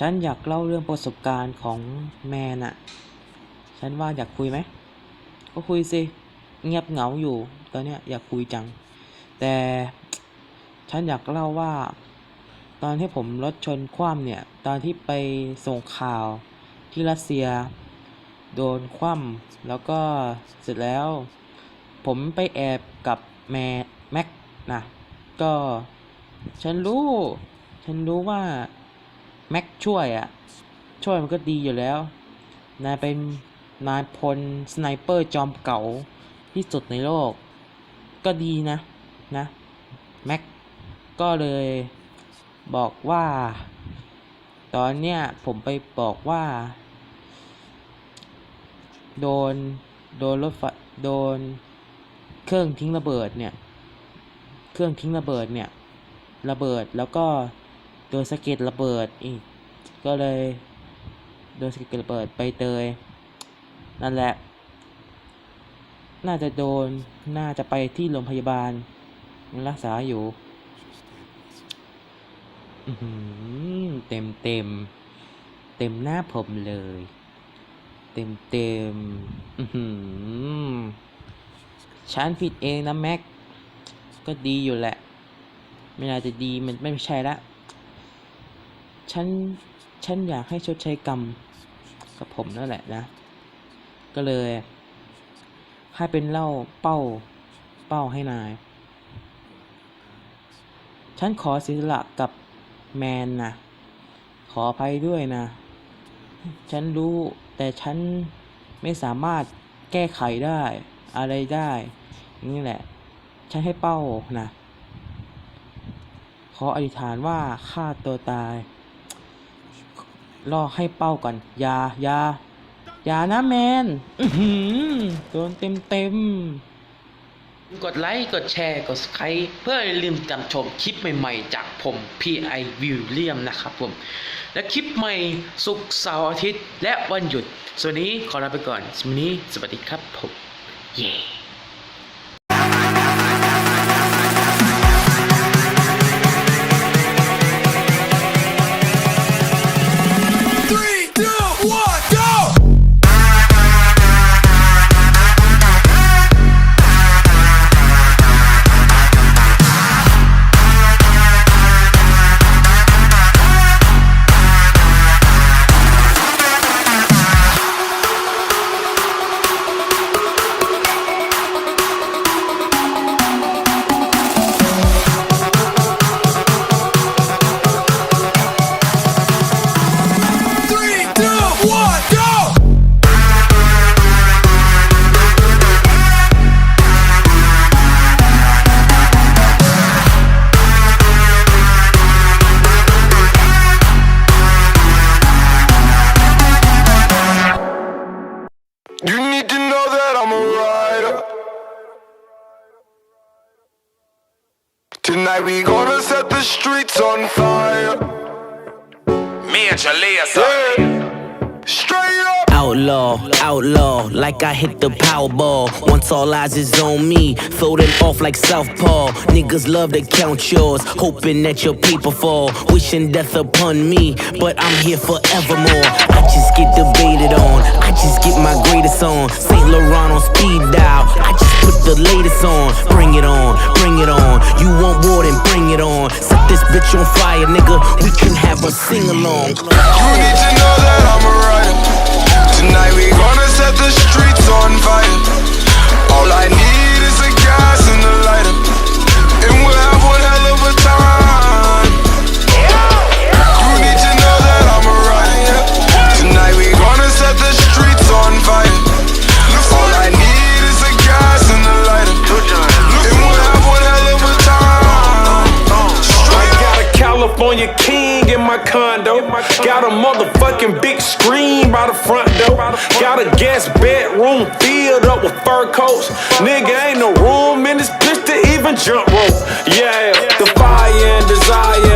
ฉันอยากเล่าเรื่องประสบการณ์ของแมนอะฉันว่าอยากคุยไหม ก็คุยสิ เงียบเหงาอยู่ ตอนเนี้ยอยากคุยจัง แต่ฉันอยากเล่าว่า ตอนที่ผมรถชนคว่ำเนี่ย ตอนที่ไปส่งข่าวที่รัสเซีย โดนคว่ำแล้วก็เสร็จแล้ว ผมไปแอบกับแม่แม็กนะ ก็ ฉันรู้ ฉันรู้ว่า แม็กช่วยอะ่ะ ช่วยมันก็ดีอยู่แล้ว นายเป็นนายพลสไนเปอร์จอมเก่าที่สุดในโลก ก็ดีนะนะแม็กก็เลยบอกว่า ตอนเนี้ยผมไปบอกว่า โดนโดนรถไฟโดนเครื่องทิ้งระเบิดเนี่ย เครื่องทิ้งระเบิดเนี่ย ระเบิดแล้วก็ โดนสะเก็ดระเบิดอีกก็เลยโดนสะเก็ดระเบิดไปเตยนั่นแหละ น่าจะโดนน่าจะไปที่โรงพยาบาลยังรักษาอยู่เต็มเต็มเต็มหน้าผมเลย เต็มเต็มฉันผิดเองนะแม็ก ก็ดีอยู่แหละ ไม่น่าจะดีมันไม่ใช่ละ ฉัน ฉันอยากให้ชดใช้กรรมกับผมนั่นแหละนะ ก็เลย ให้เป็นเล่าเป้า เป้าให้นาย ฉันขอเสียสละกับแมนนะ ขออภัยด้วยนะ ฉันรู้แต่ฉันไม่สามารถแก้ไขได้ อะไรได้ นี่แหละ ฉันให้เป้านะ ขออธิษฐานว่าฆ่าตัวตาย รอให้เป้าก่อนอย่าอย่าอย่านะแมนอื้อหือโดนเต็มเต็มกดไลค์ กดแชร์ กด subscribe เพื่ออย่าลืมจำชมคลิปใหม่ๆ จากผม P.I. William นะครับผม และคลิปใหม่ศุกเสาร์อาทิตย์ และวันหยุด ส่วนนี้ขอลาไปก่อนสวัสดีสวัสดีครับผม เย้ Tonight we gonna set the streets on fire. Major laser. Yeah. Straight up. Outlaw, outlaw, like I hit the Powerball. Once all eyes is on me, throw them off like Southpaw. Niggas love to count yours, hoping that your paper fall. Wishing death upon me, but I'm here forevermore. I just get debated on, I just get my greatest on. St. Laurent on speed dial, I just put the latest on. Bring it on, bring it on. You want war, then bring it on. Set this bitch on fire, nigga. We can have a sing along. You need to know that I'm a rider. Tonight we gonna set the streets on fire. All I need California king in my condo. Got a motherfucking big screen by the front door. Got a guest bedroom filled up with fur coats. Nigga, ain't no room in this bitch to even jump rope. Yeah, the fire and desire,